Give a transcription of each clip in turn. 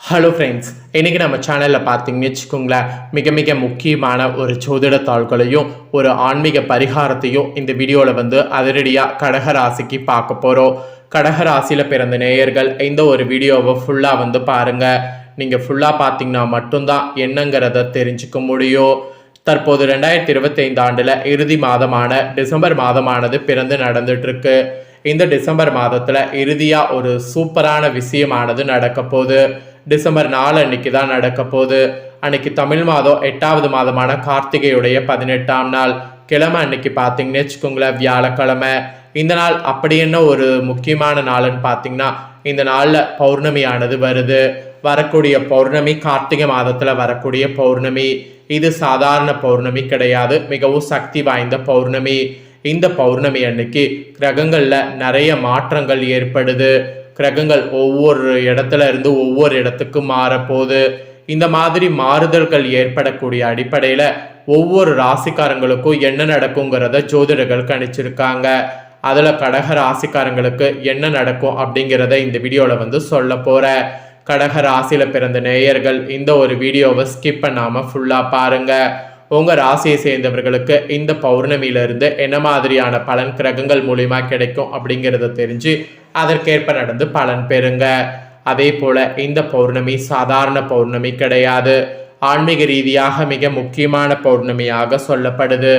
Hello friends இன்றைக்கி நம்ம சேனலில் பார்த்தீங்கன்னு வச்சுக்கோங்களேன் மிக மிக முக்கியமான ஒரு ஜோதிட தாள்களையும் ஒரு ஆன்மீக பரிகாரத்தையும் இந்த வீடியோவில் வந்து அதிரடியாக கடகராசிக்கு பார்க்க போகிறோம் கடகராசியில் பிறந்த நேயர்கள் இந்த ஒரு வீடியோவை ஃபுல்லாக வந்து பாருங்கள் நீங்கள் ஃபுல்லாக பார்த்தீங்கன்னா மட்டும்தான் என்னங்கிறத தெரிஞ்சுக்க முடியும். தற்போது ரெண்டாயிரத்தி இருபத்தைந்து ஆண்டில் இறுதி மாதமான டிசம்பர் மாதமானது பிறந்து நடந்துட்டுருக்கு. இந்த டிசம்பர் மாதத்தில் இறுதியாக ஒரு சூப்பரான விஷயமானது நடக்க போகுது. டிசம்பர் நாலு அன்னைக்கு தான் நடக்க போகுது. அன்னைக்கு தமிழ் மாதம் எட்டாவது மாதமான கார்த்திகையுடைய பதினெட்டாம் நாள். கிழமை அன்னைக்கு பார்த்தீங்கன்னு வச்சுக்கோங்களேன் வியாழக்கிழமை. இந்த நாள் அப்படி என்ன ஒரு முக்கியமான நாள்னு பார்த்தீங்கன்னா இந்த நாளில் பௌர்ணமியானது வருது. வரக்கூடிய பௌர்ணமி கார்த்திகை மாதத்தில் வரக்கூடிய பௌர்ணமி. இது சாதாரண பௌர்ணமி கிடையாது. மிகவும் சக்தி வாய்ந்த பௌர்ணமி. இந்த பௌர்ணமி அன்னைக்கு கிரகங்களில் நிறைய மாற்றங்கள் ஏற்படுது. கிரகங்கள் ஒவ்வொரு இடத்துல இருந்து ஒவ்வொரு இடத்துக்கு மாறப்போகுது. இந்த மாதிரி மாறுதல்கள் ஏற்படக்கூடிய அடிப்படையில் ஒவ்வொரு ராசிக்காரங்களுக்கும் என்ன நடக்குங்கிறத ஜோதிடர்கள் கணிச்சிருக்காங்க. அதில் கடக ராசிக்காரங்களுக்கு என்ன நடக்கும் அப்படிங்கிறத இந்த வீடியோவில் வந்து சொல்ல போகிறேன் கடக ராசியில் பிறந்த நேயர்கள் இந்த ஒரு வீடியோவை ஸ்கிப் பண்ணாமல் ஃபுல்லாக பாருங்கள் உங்கள் ராசியை சேர்ந்தவர்களுக்கு இந்த பௌர்ணமியிலிருந்து என்ன மாதிரியான பலன் கிரகங்கள் மூலிமா கிடைக்கும் அப்படிங்கிறத தெரிஞ்சு அதற்கேற்ப நடந்து பலன் பெறுங்க. அதே போல் இந்த பௌர்ணமி சாதாரண பௌர்ணமி கிடையாது. ஆன்மீக ரீதியாக மிக முக்கியமான பௌர்ணமியாக சொல்லப்படுது.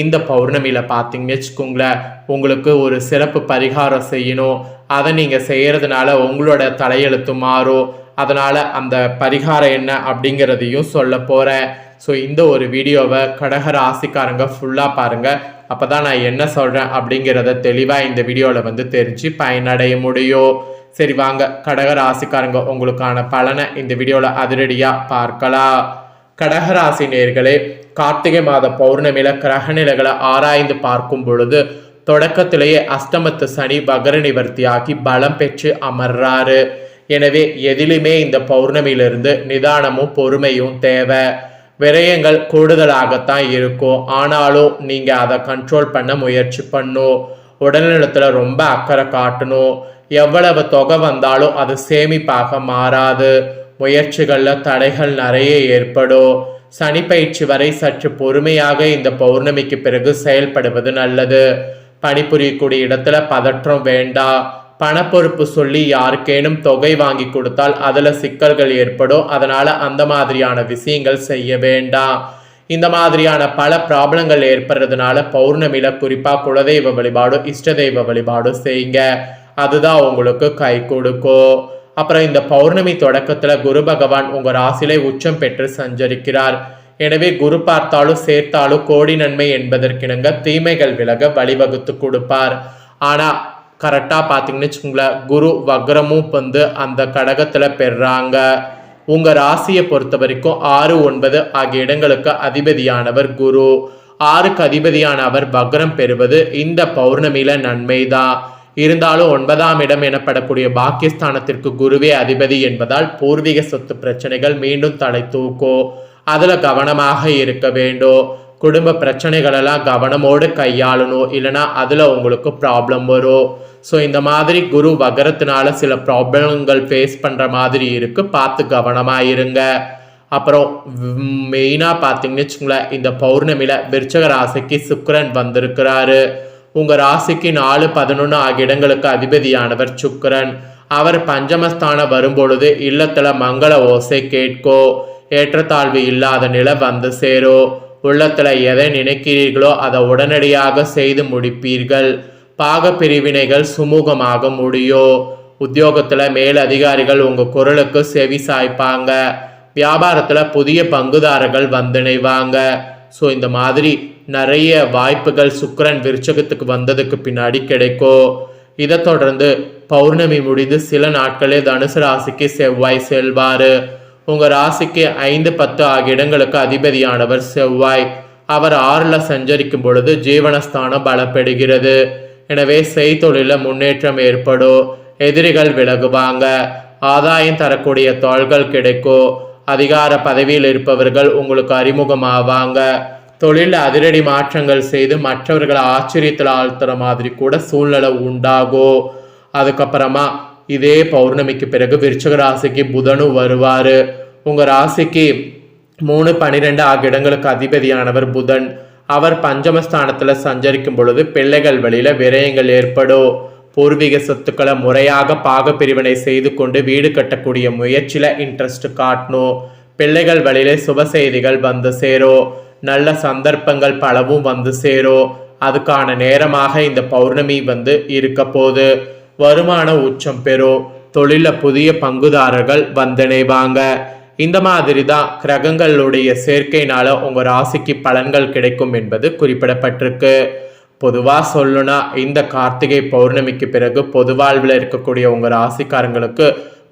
இந்த பௌர்ணமியில் பார்த்தீங்கன்னு வச்சுக்கோங்களேன் உங்களுக்கு ஒரு சிறப்பு பரிகாரம் செய்யணும். அதை நீங்கள் செய்கிறதுனால உங்களோட தலையெழுத்து மாறும். அதனால் அந்த பரிகாரம் என்ன அப்படிங்கிறதையும் சொல்ல போகிறேன் ஸோ இந்த ஒரு வீடியோவை கடக ராசிக்காரங்க ஃபுல்லாக பாருங்கள் அப்போ தான் நான் என்ன சொல்கிறேன் அப்படிங்கிறத தெளிவாக இந்த வீடியோவில் வந்து தெரிஞ்சு பயனடைய முடியும் சரி வாங்க. கடக ராசிக்காரங்க உங்களுக்கான பலனை இந்த வீடியோவில் அதிரடியாக பார்க்கலாம். கடகராசி நேர்களே கார்த்திகை மாத பௌர்ணமியில கிரகநிலைகளை ஆராய்ந்து பார்க்கும் பொழுது தொடக்கத்திலேயே அஷ்டமத்து சனி வகர நிவர்த்தியாகி பலம் பெற்று அமர்றாரு. எனவே எதிலுமே இந்த பௌர்ணமியிலிருந்து நிதானமும் பொறுமையும் தேவை. விரயங்கள் கூடுதலாகத்தான் இருக்கும். ஆனாலும் நீங்கள் அதை கண்ட்ரோல் பண்ண முயற்சி பண்ணும். உடல்நலத்தில் ரொம்ப அக்கறை காட்டணும். எவ்வளவு தொகை வந்தாலும் அது சேமிப்பாக மாறாது. முயற்சிகளில் தடைகள் நிறைய ஏற்படும். சனி பயிற்சி வரை சற்று பொறுமையாக இந்த பௌர்ணமிக்கு பிறகு செயல்படுவது நல்லது. பணிபுரியக்கூடிய இடத்துல பதற்றம் வேண்டாம். பணப்பொறுப்பு சொல்லி யாருக்கேனும் தொகை வாங்கி கொடுத்தால் அதில் சிக்கல்கள் ஏற்படும். அதனால் அந்த மாதிரியான விஷயங்கள் செய்ய வேண்டாம். இந்த மாதிரியான பல ப்ராப்ளங்கள் ஏற்படுறதுனால பௌர்ணமியில குறிப்பாக குலதெய்வ வழிபாடும் இஷ்ட தெய்வ வழிபாடு செய்யுங்க. அதுதான் உங்களுக்கு கை கொடுக்கும். அப்புறம் இந்த பௌர்ணமி தொடக்கத்தில் குரு பகவான் உங்கள் ராசியிலே உச்சம் பெற்று சஞ்சரிக்கிறார். எனவே குரு பார்த்தாலும் சேர்த்தாலும் கோடி நன்மை என்பதற்கிணங்க தீமைகள் விலக வழிவகுத்து கொடுப்பார். ஆனால் கரெக்டாக பார்த்தீங்கன்னு வச்சுக்கோங்களேன் குரு வக்ரமும் வந்து அந்த கடகத்தில் பெறாங்க. உங்கள் ராசியை பொறுத்த வரைக்கும் ஆறு ஒன்பது ஆகிய இடங்களுக்கு அதிபதியானவர் குரு. ஆறுக்கு அதிபதியான அவர் வக்ரம் பெறுவது இந்த பௌர்ணமியில நன்மைதான். இருந்தாலும் ஒன்பதாம் இடம் எனப்படக்கூடிய பாக்கியஸ்தானத்திற்கு குருவே அதிபதி என்பதால் பூர்வீக சொத்து பிரச்சனைகள் மீண்டும் தலை தூக்கும். அதில் கவனமாக இருக்க வேண்டும். குடும்ப பிரச்சனைகளெல்லாம் கவனமோடு கையாளணும். இல்லைனா அதில் உங்களுக்கு ப்ராப்ளம் வரும். ஸோ இந்த மாதிரி குரு வகரத்தினால சில ப்ராப்ளங்கள் ஃபேஸ் பண்ணுற மாதிரி இருக்குது பார்த்து கவனமாக இருங்க. அப்புறம் மெயினாக பார்த்தீங்கன்னு வச்சுங்களேன் இந்த பௌர்ணமியில் விருச்சக ராசிக்கு சுக்கரன் வந்திருக்கிறாரு. உங்கள் ராசிக்கு நாலு பதினொன்று ஆகிய இடங்களுக்கு அதிபதியானவர் சுக்கரன். அவர் பஞ்சமஸ்தானம் வரும்பொழுது இல்லத்தில் மங்கள ஓசை கேட்கோ. ஏற்றத்தாழ்வு இல்லாத நிலை வந்து சேரும் உள்ளத்துல எதை நினைக்கிறீர்களோ அதை உடனடியாக செய்து முடிப்பீர்கள். பாக பிரிவினைகள் சுமூகமாக முடியும் உத்தியோகத்துல மேல் அதிகாரிகள் உங்க குரலுக்கு செவி சாய்ப்பாங்க. வியாபாரத்துல புதிய பங்குதாரர்கள் வந்திணைவாங்க. ஸோ இந்த மாதிரி நிறைய வாய்ப்புகள் சுக்கரன் விருச்சகத்துக்கு வந்ததுக்கு பின்னாடி கிடைக்கும் இதை தொடர்ந்து பௌர்ணமி முடிந்து சில நாட்களே தனுசு ராசிக்கு செவ்வாய் செல்வாரு. உங்கள் ராசிக்கு ஐந்து பத்து ஆகிய இடங்களுக்கு அதிபதியானவர் செவ்வாய். அவர் ஆறுல சஞ்சரிக்கும் பொழுது ஜீவனஸ்தானம் பலப்படுகிறது. எனவே செய்தொழில முன்னேற்றம் ஏற்படும். எதிரிகள் விலகுவாங்க. ஆதாயம் தரக்கூடிய தோள்கள் கிடைக்கும். அதிகார பதவியில் இருப்பவர்கள் உங்களுக்கு அறிமுகமாவாங்க. தொழில் அதிரடி மாற்றங்கள் செய்து மற்றவர்களை ஆச்சரியத்தில் ஆழ்த்துற மாதிரி கூட சூழ்நிலை உண்டாகும். அதுக்கப்புறமா இதே பௌர்ணமிக்கு பிறகு விருச்சக ராசிக்கு புதனும் வருவார். உங்கள் ராசிக்கு மூணு பன்னிரெண்டு ஆகிய இடங்களுக்கு அதிபதியானவர் புதன். அவர் பஞ்சமஸ்தானத்தில் சஞ்சரிக்கும் பொழுது பிள்ளைகள் வழியில் விரயங்கள் ஏற்படும். பூர்வீக சொத்துக்களை முறையாக பாக பிரிவினை செய்து கொண்டு வீடு கட்டக்கூடிய முயற்சியில் இன்ட்ரெஸ்ட் காட்டணும். பிள்ளைகள் வழியிலே சுப செய்திகள் வந்து சேரும். நல்ல சந்தர்ப்பங்கள் பலவும் வந்து சேரும். அதுக்கான நேரமாக இந்த பௌர்ணமி வந்து இருக்க போகுது. வருமான உச்சம் பெறும் தொழில புதிய பங்குதாரர்கள் வந்திணைவாங்க இந்த மாதிரி தான் கிரகங்களுடைய சேர்க்கையினால உங்க ராசிக்கு பலன்கள் கிடைக்கும் என்பது குறிப்பிடப்பட்டிருக்கு. பொதுவாக சொல்லணும்னா இந்த கார்த்திகை பௌர்ணமிக்கு பிறகு பொது வாழ்வில் இருக்கக்கூடிய உங்கள் ராசிக்காரங்களுக்கு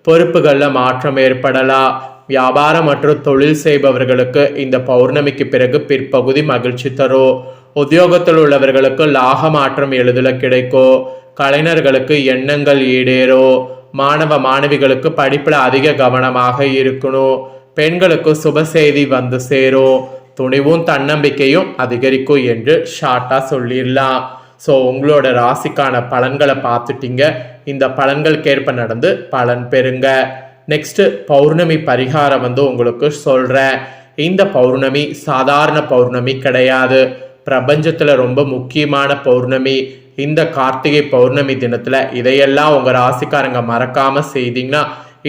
பொறுப்புகளில் மாற்றம் ஏற்படலாம். வியாபாரம் மற்றும் தொழில் செய்பவர்களுக்கு இந்த பௌர்ணமிக்கு பிறகு பிற்பகுதி மகிழ்ச்சி தரும். உத்தியோகத்தில் உள்ளவர்களுக்கு லாக மாற்றம் எளிதில் கிடைக்கும். கலைஞர்களுக்கு எண்ணங்கள் ஈடேறும் மாணவ மாணவிகளுக்கு படிப்பில் அதிக கவனமாக இருக்கணும் பெண்களுக்கு சுப செய்தி வந்து சேரும் துணிவும் தன்னம்பிக்கையும் அதிகரிக்கும் என்று ஷார்ட்டாக சொல்லிடலாம். ஸோ உங்களோட ராசிக்கான பலன்களை பார்த்துட்டீங்க. இந்த பலன்களுக்கேற்ப நடந்து பலன் பெறுங்க. நெக்ஸ்ட்டு பௌர்ணமி பரிகாரம் வந்து உங்களுக்கு சொல்கிறேன் இந்த பௌர்ணமி சாதாரண பௌர்ணமி கிடையாது. பிரபஞ்சத்தில் ரொம்ப முக்கியமான பௌர்ணமி. இந்த கார்த்திகை பௌர்ணமி தினத்தில் இதையெல்லாம் உங்கள் ராசிக்காரங்க மறக்காமல் செய்தீங்கன்னா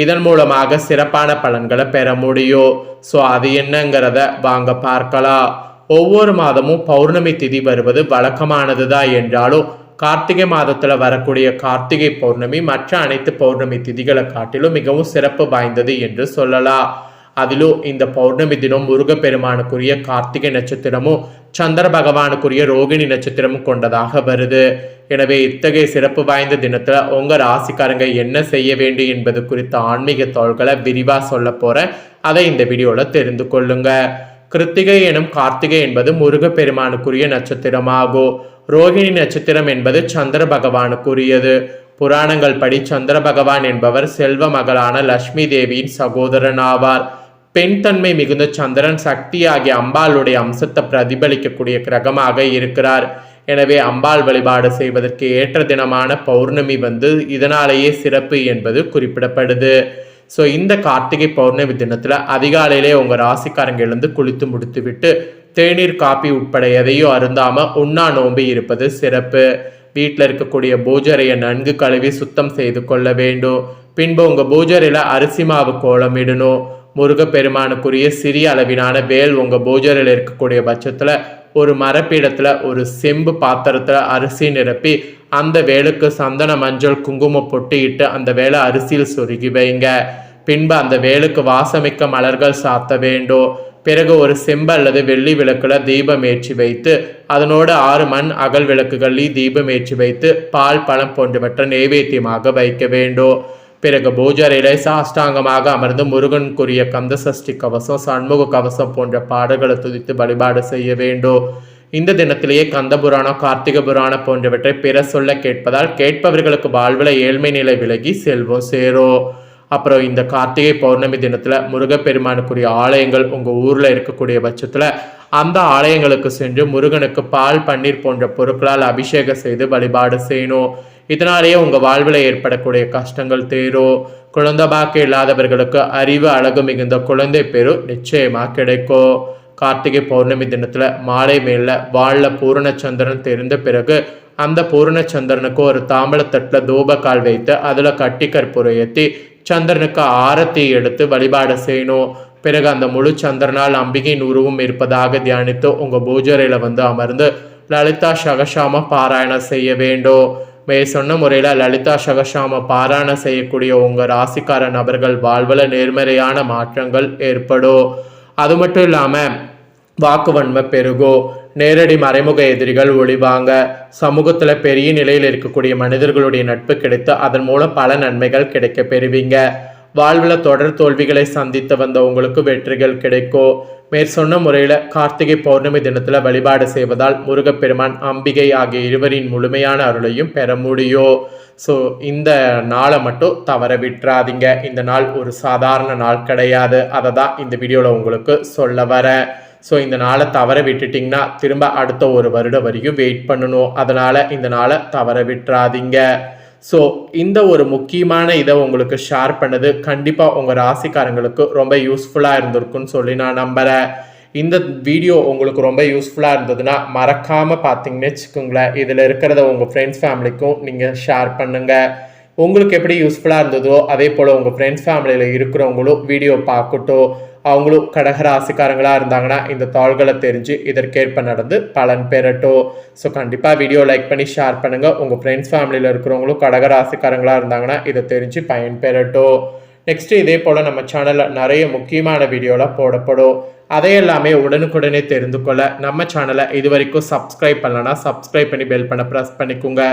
இதன் மூலமாக சிறப்பான பலன்களை பெற முடியும். ஸோ அது என்னங்கிறத வாங்க பார்க்கலாம். ஒவ்வொரு மாதமும் பௌர்ணமி திதி வருவது வழக்கமானது தான் என்றாலும் கார்த்திகை மாதத்தில் வரக்கூடிய கார்த்திகை பௌர்ணமி மற்ற அனைத்து பௌர்ணமி திதிகளை காட்டிலும் மிகவும் சிறப்பு வாய்ந்தது என்று சொல்லலாம். அதிலும் இந்த பௌர்ணமி தினம் முருகப்பெருமானுக்குரிய கார்த்திகை நட்சத்திரமும் சந்திர பகவானுக்குரிய ரோகிணி நட்சத்திரமும் கொண்டதாக வருது எனவே இத்தகைய சிறப்பு வாய்ந்த தினத்துல உங்க ராசிக்காரங்க என்ன செய்ய வேண்டும் என்பது குறித்த ஆன்மீக தோள்களை விரிவா சொல்ல போறேன் அதை இந்த வீடியோல தெரிந்து கொள்ளுங்க கிருத்திகை எனும் கார்த்திகை என்பது முருகப்பெருமானுக்குரிய நட்சத்திரமாகும் ரோகிணி நட்சத்திரம் என்பது சந்திர பகவானுக்குரியது புராணங்கள் படி சந்திர பகவான் என்பவர் செல்வ மகளான லட்சுமி தேவியின் சகோதரன் ஆவார் பெண் தன்மை மிகுந்த சந்திரன் சக்தி ஆகிய அம்பாளுடைய அம்சத்தை பிரதிபலிக்கக்கூடிய கிரகமாக இருக்கிறார். எனவே அம்பாள் வழிபாடு செய்வதற்கு ஏற்ற தினமான பௌர்ணமி வந்து இதனாலேயே சிறப்பு என்பது குறிப்பிடப்படுது. ஸோ இந்த கார்த்திகை பௌர்ணமி தினத்தில் அதிகாலையிலே உங்கள் ராசிக்காரங்க எழுந்து குளித்து முடித்துவிட்டு தேநீர் காப்பி உட்பட எதையும் அருந்தாமல் உண்ணா நோம்பி இருப்பது சிறப்பு. வீட்டில் இருக்கக்கூடிய பூஜரையை நன்கு கழுவி சுத்தம் செய்து கொள்ள வேண்டும். பின்பு உங்கள் பூஜரையில் அரிசி மாவு கோலம் இடணும் முருகப்பெருமானுக்குரிய சிறிய அளவிலான வேல் உங்கள் பூஜரையில் இருக்கக்கூடிய பட்சத்தில் ஒரு மரப்பீடத்தில் ஒரு செம்பு பாத்திரத்தில் அரிசி நிரப்பி அந்த வேலுக்கு சந்தன மஞ்சள் குங்குமம் பொட்டியிட்டு அந்த வேலை அரிசியில் சொருகி வைங்க. பின்பு அந்த வேலுக்கு வாசமிக்க மலர்கள் சாத்த வேண்டும். பிறகு ஒரு செம்பு அல்லது வெள்ளி விளக்கில் தீபம் ஏற்றி வைத்து அதனோடு ஆறு மண் அகல் விளக்குகளில் தீபம் ஏற்றி வைத்து பால் பழம் போன்றவற்றை நைவேத்தியமாக வைக்க வேண்டும். பிறகு பூஜரிலே சாஷ்டாங்கமாக அமர்ந்து முருகனுக்குரிய கந்த சஷ்டி கவசம் சண்முக கவசம் போன்ற பாடல்களை துதித்து வழிபாடு செய்ய வேண்டும். இந்த தினத்திலேயே கந்த புராணம் கார்த்திக புராணம் போன்றவற்றை பிற சொல்ல கேட்பதால் கேட்பவர்களுக்கு வாழ்வில் ஏழ்மை நிலை விலகி செல்வம் சேரும். அப்புறம் இந்த கார்த்திகை பௌர்ணமி தினத்தில் முருகப்பெருமானுக்குரிய ஆலயங்கள் உங்கள் ஊரில் இருக்கக்கூடிய பட்சத்தில் அந்த ஆலயங்களுக்கு சென்று முருகனுக்கு பால் பன்னீர் போன்ற பொருட்களால் அபிஷேகம் செய்து வழிபாடு செய்யணும். இதனாலேயே உங்கள் வாழ்வில் ஏற்படக்கூடிய கஷ்டங்கள் தீரும் குழந்தை பாக்க இல்லாதவர்களுக்கு அறிவு அழகு மிகுந்த குழந்தை பேரு நிச்சயமாக கிடைக்கும் கார்த்திகை பௌர்ணமி தினத்தில் மாலை மேல வாழில் பூரணச்சந்திரன் தெரிந்த பிறகு அந்த பூரணச்சந்திரனுக்கு ஒரு தாம்பளத்தட்டில் தூபக்கால் வைத்து அதில் கட்டி கற்பூரை ஏற்றி சந்திரனுக்கு ஆரத்தி எடுத்து வழிபாடு செய்யணும். பிறகு அந்த முழு சந்திரனால் அம்பிகையின் உருவம் இருப்பதாக தியானித்து உங்கள் பூஜரையில் வந்து அமர்ந்து லலிதா சகசாம பாராயணம் செய்ய வேண்டும். மே சொன்ன முறையில் லலிதா சகசாம பாராயணம் செய்யக்கூடிய உங்கள் ராசிக்கார நபர்கள் வாழ்வில் நேர்மறையான மாற்றங்கள் ஏற்படும். அது மட்டும் இல்லாமல் வாக்குவன்மை பெருகும் நேரடி மறைமுக எதிரிகள் ஒளிவாங்க சமூகத்தில் பெரிய நிலையில் இருக்கக்கூடிய மனிதர்களுடைய நட்பு கிடைத்து அதன் மூலம் பல நன்மைகள் கிடைக்க பெறுவீங்க. வாழ்வில் தொடர் தோல்விகளை சந்தித்து வந்த உங்களுக்கு வெற்றிகள் கிடைக்கும் மேற்சொன்ன முறையில் கார்த்திகை பௌர்ணமி தினத்தில் வழிபாடு செய்வதால் முருகப்பெருமான் அம்பிகை ஆகிய இருவரின் முழுமையான அருளையும் பெற முடியும் ஸோ இந்த நாளை மட்டும் தவற விட்டுறாதீங்க. இந்த நாள் ஒரு சாதாரண நாள் கிடையாது. அதை தான் இந்த வீடியோவில் உங்களுக்கு சொல்ல வரேன் ஸோ இந்த நாளை தவற விட்டுட்டிங்கன்னா திரும்ப அடுத்த ஒரு வருடம் வரைக்கும் வெயிட் பண்ணணும். அதனால் இந்த நாளை தவற விட்டுறாதீங்க. ஸோ இந்த ஒரு முக்கியமான இதை உங்களுக்கு ஷேர் பண்ணது கண்டிப்பாக உங்கள் ராசிக்காரங்களுக்கு ரொம்ப யூஸ்ஃபுல்லாக இருந்திருக்குன்னு சொல்லி நான் நம்புகிறேன் இந்த வீடியோ உங்களுக்கு ரொம்ப யூஸ்ஃபுல்லாக இருந்ததுன்னா மறக்காமல் பார்த்தீங்கன்னு வச்சுக்கோங்களேன். இதில் இருக்கிறத உங்கள் ஃப்ரெண்ட்ஸ் ஃபேமிலிக்கும் நீங்கள் ஷேர் பண்ணுங்கள் உங்களுக்கு எப்படி யூஸ்ஃபுல்லாக இருந்ததோ அதே போல் உங்கள் ஃப்ரெண்ட்ஸ் ஃபேமிலியில் இருக்கிறவங்களும் வீடியோ பார்க்கட்டும். அவங்களும் கடகராசிக்காரங்களாக இருந்தாங்கன்னா இந்த தாள்களை தெரிஞ்சு இதற்கேற்ப நடந்து பலன் பெறட்டும். ஸோ கண்டிப்பாக வீடியோ லைக் பண்ணி ஷேர் பண்ணுங்கள் உங்கள் ஃப்ரெண்ட்ஸ் ஃபேமிலியில் இருக்கிறவங்களும் கடகராசிக்காரங்களாக இருந்தாங்கன்னா இதை தெரிஞ்சு பயன் பெறட்டும். நெக்ஸ்ட்டு இதே போல் நம்ம சேனலில் நிறைய முக்கியமான வீடியோலாம் போடப்படும். அதையெல்லாமே உடனுக்குடனே தெரிந்து கொள்ள நம்ம சேனலை இது வரைக்கும் சப்ஸ்கிரைப் பண்ணலன்னா சப்ஸ்கிரைப் பண்ணி பெல் பண்ண ப்ரெஸ் பண்ணிக்கோங்க.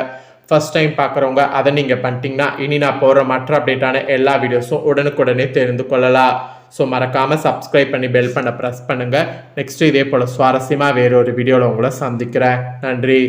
ஃபர்ஸ்ட் டைம் பார்க்குறவங்க அதை நீங்கள் பண்ணிட்டீங்கன்னா இனி நான் போடுற மற்ற அப்டேட்டான எல்லா வீடியோஸும் உடனுக்குடனே தெரிந்து கொள்ளலாம். ஸோ மறக்காமல் சப்ஸ்கிரைப் பண்ணி பெல் பண்ண ப்ரெஸ் பண்ணுங்கள் நெக்ஸ்ட்டு இதே போல் சுவாரஸ்யமாக வேறொரு வீடியோவில் உங்களை சந்திக்கிறேன். நன்றி.